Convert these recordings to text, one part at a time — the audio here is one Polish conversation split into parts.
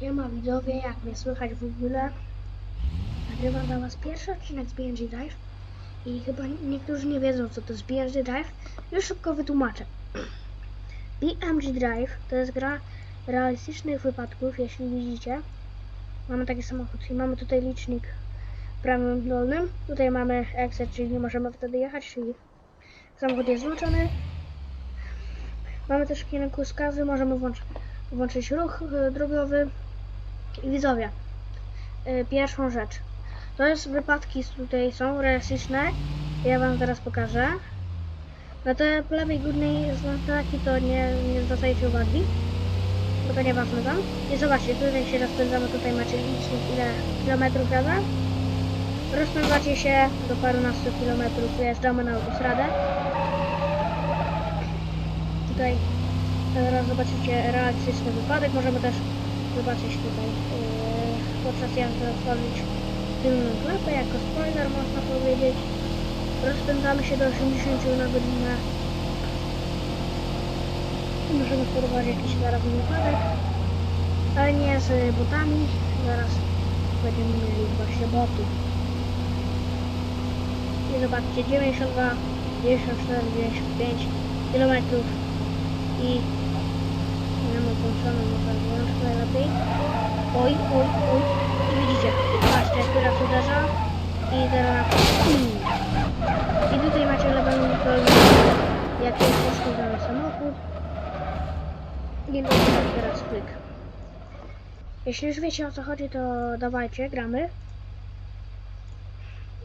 Siema widzowie, jak mnie słychać w ogóle? Nagrywam dla was pierwszy odcinek z BNG Drive i chyba niektórzy nie wiedzą co to jest BNG Drive. Już szybko wytłumaczę. BMG Drive to jest gra realistycznych wypadków, jeśli widzicie. Mamy taki samochód i mamy tutaj licznik w prawym dolnym. Tutaj mamy exit, czyli nie możemy wtedy jechać, czyli samochód jest włączony. Mamy też kierunkowskazy, możemy włączyć, włączyć ruch y, drogowy. Widzowie, y, pierwszą rzecz. To jest wypadki, tutaj są realistyczne. Ja wam teraz pokażę. Na te po lewej górnej znaki to nie, nie zwracajcie uwagi, bo to nieważne tam. I zobaczcie, tutaj się rozpędzamy, tutaj macie licznik ile kilometrów jadę. Rozpędzacie się do parunastu kilometrów, wyjeżdżamy na autostradę. Tutaj teraz zobaczycie realistyczny wypadek, możemy też zobaczyć tutaj yy, podczas jazdy otworzyć tylną klapę jako spoiler można powiedzieć. Rozpędzamy się do 80 na godzinę. Możemy spróbować jakiś zaraz wypadek, ale nie z botami. Zaraz będziemy mieli właśnie botów. I zobaczcie, 92, 94, 95 kilometrów i nie mam włączone, może włączę najlepiej. Oj, oj, oj. I widzicie, patrzcie, jak teraz uderza. I teraz... I tutaj macie lewą jak jest poszkodzony samochód. I tutaj teraz klik. Jeśli już wiecie o co chodzi, to dawajcie, gramy.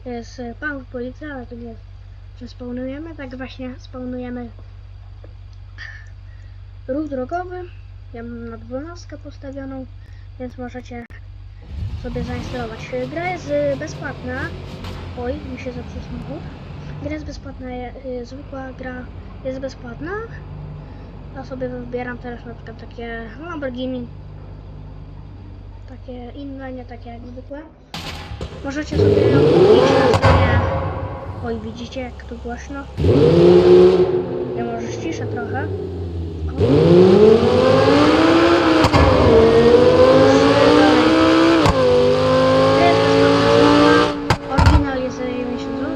Jest pan policja, ale to nie, że spawnujemy, tak właśnie spawnujemy ruch drogowy. Ja mam na 12 postawioną, więc możecie sobie zainstalować. Gra jest y, bezpłatna. Oj, mi się zepsuł samochód. Gra jest bezpłatna, y, zwykła gra jest bezpłatna. Ja sobie wybieram teraz na przykład takie Lamborghini. Takie inne, nie takie jak zwykłe. Możecie sobie kupić na. Oj, widzicie jak tu głośno? Ja może ściszę trochę. Oryginal jest za 90 zł.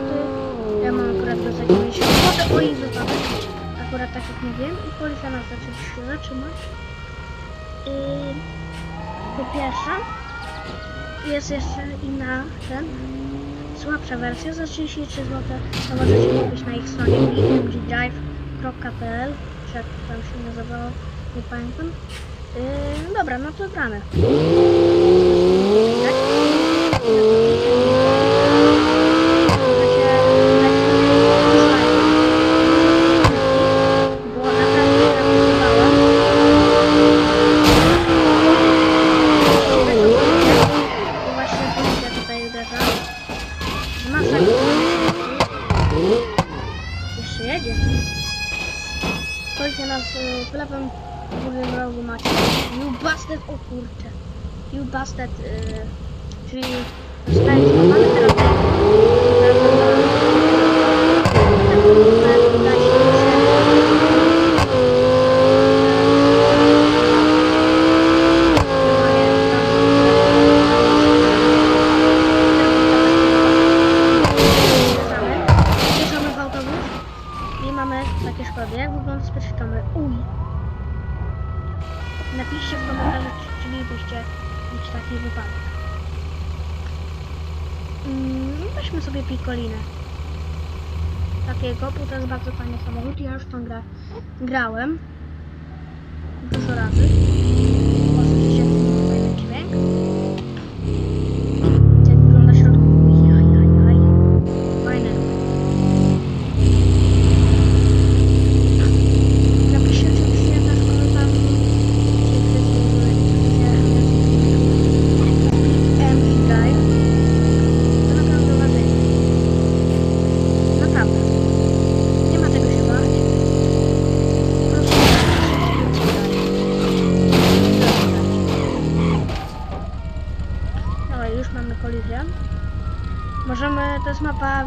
Ja mam akurat go za 90 zł. Oj, wypadek. Akurat tak jak mówiłem. I policja nas się zatrzymać. I po pierwsze jest jeszcze inna ten słabsza wersja za 33 zł. To możecie kupić na ich stronie bmgdrive.pl czy jak tam się nazywało, nie pamiętam. Yy, dobra, no to gramy. Tak? Możecie dać bo naprawdę napisywałam. I właśnie policja tutaj uderza. Z masakra. Jeszcze jedzie. Policja nas y, w lewym górnym rogu macie. You bastard, o kurczę. You bastard, y, czyli wygląda speczykamy? Uj! Napiszcie w komentarzach, czy chcielibyście mieć taki wypadek. Mm, weźmy sobie Picolinę. Takiego, bo to jest bardzo fajny samochód. Ja już tą grę grałem. Dużo razy.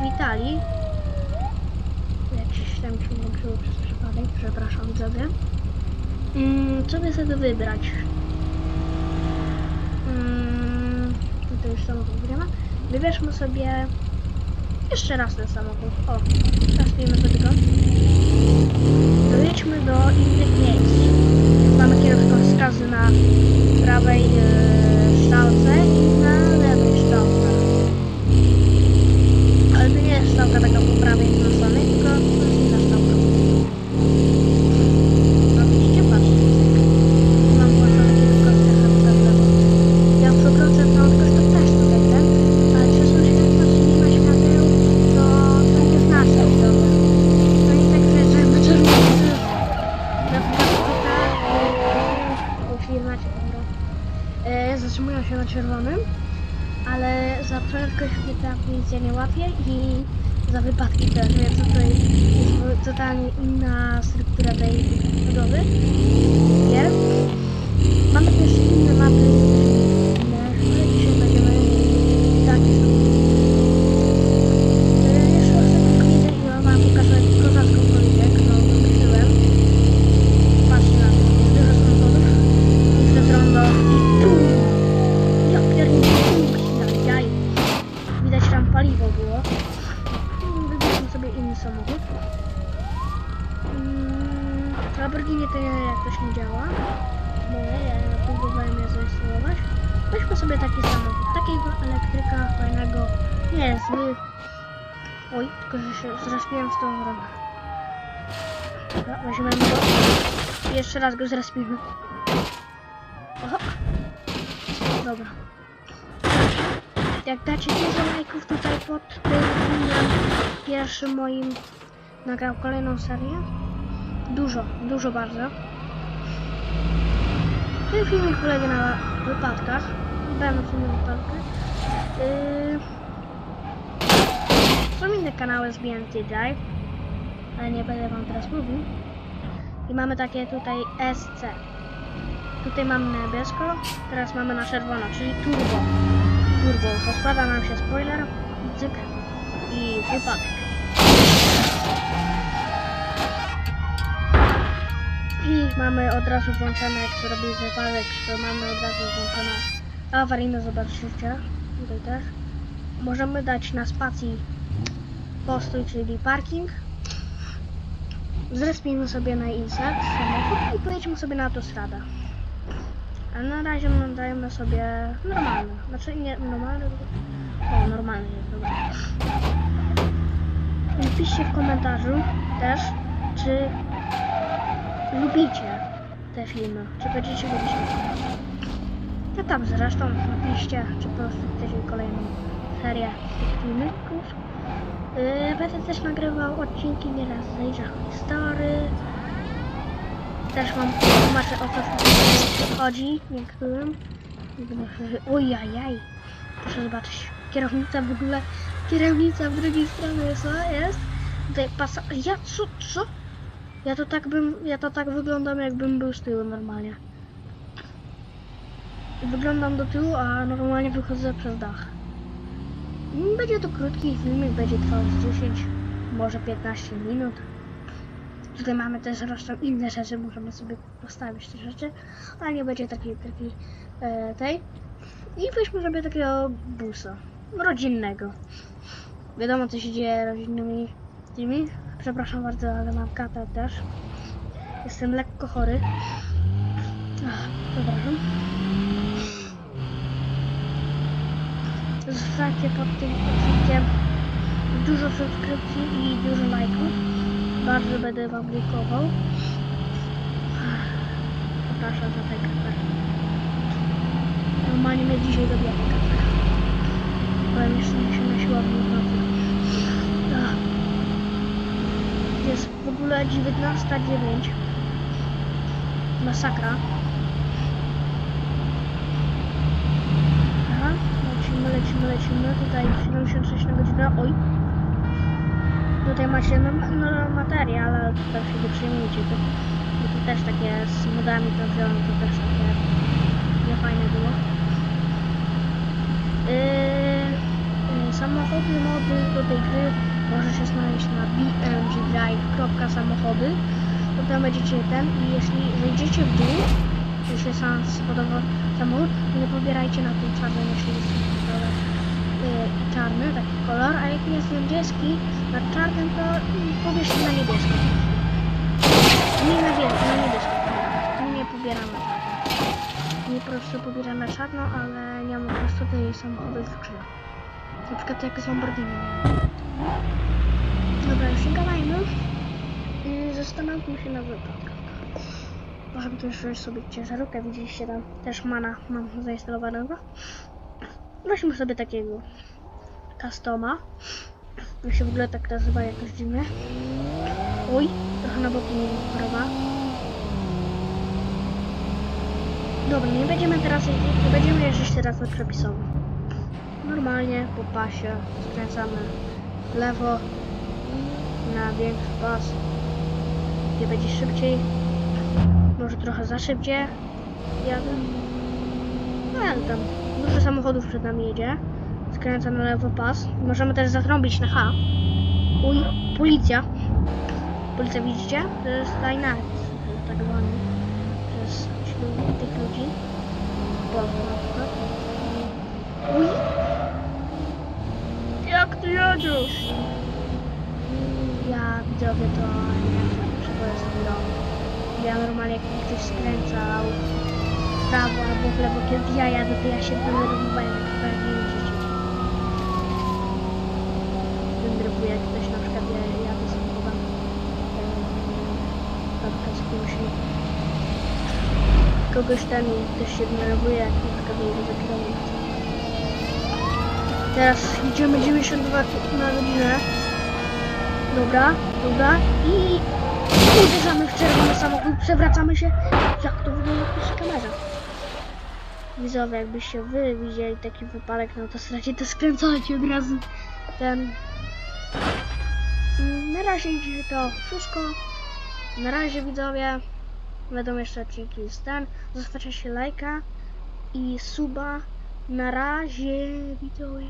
Jest mapa Witali. Jakiś tam się włączyło przez przypadek, przepraszam widzowie. Mm, co by sobie wybrać? Mm, tutaj już samochód wygrana. Wybierzmy sobie jeszcze raz ten samochód. O, sobie go. Dojedźmy do innych miejsc. Mamy kierunkowskazy na prawej e, strzałce i na lewej strzałce. Ale to nie taka po prawej strony, tylko to jest inna strzałka. No widzicie. Mam włączone kierunkowskaz na przykład w lewo. Jak przekroczę prędkość, to też ten, ale czy są światła, czy nie ma świateł, to, to nie znaczy drogę. No i tak wjeżdżają na czerwony. Na przykład tutaj, jeśli znacie tą drogę, e, zatrzymują się na czerwonym, ale za prędkość mnie ta policja nie łapie i za wypadki też, więc tutaj jest totalnie inna struktura tej budowy. Jest. Mamy też inne mapy, sobie taki samochód, takiego elektryka fajnego. Nie, zły. Oj, tylko że się zrespiłem w tą stronę. Dobra, weźmiemy go. Jeszcze raz go zrespimy. Oho. Dobra. Jak dacie dużo lajków tutaj pod tym filmem pierwszym moim nagrał kolejną serię. Dużo, dużo bardzo. Ten filmik polega na wypadkach. Będą filmy wypadkach. Yy... Są inne kanały z BNT Drive, ale nie będę wam teraz mówił. I mamy takie tutaj SC. Tutaj mamy niebiesko, teraz mamy na czerwono, czyli turbo. Turbo. Rozkłada nam się spoiler, cyk i wypadek. I mamy od razu włączone, jak zrobi wypadek, to mamy od razu włączone awaryjne, zobaczycie. Tutaj też. Możemy dać na spacji postój, czyli parking. Zrespimy sobie na insert samochód i pojedźmy sobie na autostradę. A na razie dajemy sobie normalny. Znaczy nie normalny, o normalny jest dobra. Napiszcie w komentarzu też, czy lubicie te filmy, czy będziecie lubić. No tam zresztą napiszcie, czy po prostu chcecie kolejną serię filmików. Yy, będę też nagrywał odcinki nieraz z Age of History. Też wam tłumaczę o co chodzi niektórym. Ojajaj. Proszę zobaczyć. Kierownica w ogóle. Kierownica w drugiej stronie jest. o, jest. Tutaj pasa. Ja co? Co? Ja to tak bym. Ja to tak wyglądam jakbym był z tyłu normalnie. Wyglądam do tyłu, a normalnie wychodzę przez dach. Będzie to krótki filmik, będzie trwał z 10, może 15 minut. Tutaj mamy też zresztą inne rzeczy, możemy sobie postawić te rzeczy, ale nie będzie takiej, takiej e, tej. I weźmy sobie takiego busa rodzinnego. Wiadomo co się dzieje rodzinnymi tymi. Przepraszam bardzo, ale mam katę też. Jestem lekko chory. Ach, przepraszam. Zostawcie pod tym odcinkiem dużo subskrypcji i dużo lajków. Bardzo będę wam dziękował. Przepraszam za tę kawę. Normalnie mnie dzisiaj dobija ta kawa. Byłem jeszcze się na siłowni w nocy. Jest w ogóle 19.09. Masakra. Lecimy, lecimy. Tutaj 76 na godzinę. Oj. Tutaj macie no, no, materiał, ale tutaj się nie. To, to też takie z modami to wziąłem, to też takie niefajne było. Yy, yy, samochody, mody do tej gry możecie znaleźć na bmgdrive.samochody. To tam będziecie ten i jeśli zejdziecie w dół, jeśli sam spodobał samochód, nie pobierajcie na tym czarnym, jeśli jest yy, czarny, taki kolor, a jak jest niebieski na czarnym, to pobierzcie na niebiesko. Nie na biel- na niebiesko. Nie pobieram na czarno. Nie po prostu pobieram na czarno, ale nie mam po prostu tej samochody w grze. Na przykład jak z Lamborghini. Dobra, już nie gadajmy. I zastanówmy się na wypadkach. Możemy też sobie ciężarówkę, widzieliście tam też mana mam zainstalowanego. Weźmy sobie takiego customa. On się w ogóle tak nazywa jakoś dziwnie. Oj, trochę na mi choroba. Dobra, nie będziemy teraz jeździć, nie będziemy jeździć teraz na przepisowo. Normalnie po pasie skręcamy w lewo na większy pas, gdzie będzie szybciej. Może trochę za szybciej jadę. No ale tam dużo samochodów przed nami jedzie. Skręca na lewo pas. Możemy też zatrąbić na H. Uj, policja. Policja widzicie? To jest tajna tak zwany przez ślub tych ludzi. Polskę na przykład. Uj! Jak ty jedziesz? Ja widzowie to nie wiem, czego jest chwilą. Ja normalnie jak ktoś skręcał prawo albo w lewo, kiedy ja jadę, to ja się denerwowałem, jak pewnie jeździć. Denerwuję, jak ktoś na przykład ja samochodem na przykład z kimś kogoś ten i ktoś się denerwuje, jak na przykład jedzie za kierownicą. Teraz idziemy 92 na godzinę. Dobra, dobra i uderzamy w czerwony samochód, przewracamy się. Jak to wygląda w kamerze? Widzowie, jakbyście wy widzieli taki wypadek na autostradzie, to skręcajcie od razu ten... Mm, Na razie idzie to wszystko. Na razie widzowie. Będą jeszcze odcinki z ten. Zostawcie się lajka i suba. Na razie widzowie.